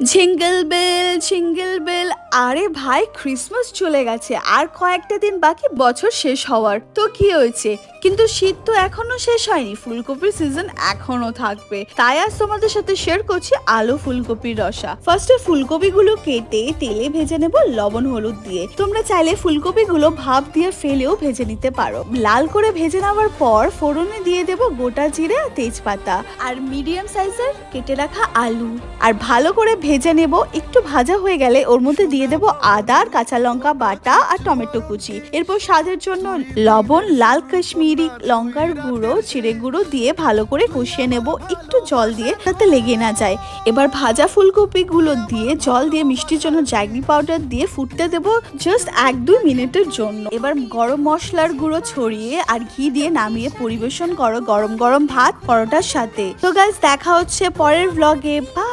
ঝিঙ্গল bell ঝিঙ্গল bell আরে ভাই Christmas চলে গেছে, আর কয়েকটা দিন বাকি বছর শেষ হওয়ার। তো কি হয়েছে? কিন্তু শীত তো এখনও শেষ হয়নি, ফুলকপির সিজন এখনও থাকবে। তাই আজ তোমাদের সাথে শেয়ার করছি আলু ফুলকপির রসা। ফার্স্টে ফুলকপিগুলো কেটে তেলে ভেজে নেব লবণ, হলুদ দিয়ে। তোমরা চাইলে ফুলকপিগুলো ভাপ দিয়ে ফেলেও ভেজে নিতে পারো। লাল করে ভেজে নেওয়ার পর ফোড়নে দিয়ে দেব গোটা জিরে আর তেজপাতা। আর মিডিয়াম সাইজের কেটে রাখা আলু। আর ভালো করে ভেজে নেব, একটু ভাজা হয়ে গেলে ওর মধ্যে দিয়ে দেব আদা, কাঁচা লঙ্কা বাটা আর টমেটো কুচি। এরপর স্বাদের জন্য লবণ, লাল কাশ্মীরি লঙ্কার গুঁড়ো চিড়ে গুঁড়ো দিয়ে ভালো করে কষিয়ে নেব। একটু জল দিয়ে যাতে লেগে না যায়। এবার ভাজা ফুলকপি গুলো দিয়ে জল দিয়ে মিষ্টির জন্য জ্যাগনি পাউডার দিয়ে ফুটতে দেব জাস্ট এক দুই মিনিটের জন্য। এবার গরম মশলার গুঁড়ো ছড়িয়ে আর ঘি দিয়ে নামিয়ে পরিবেশন করো গরম গরম ভাত পরোটার সাথে। তো গাইজ দেখা হচ্ছে পরের ব্লগে বা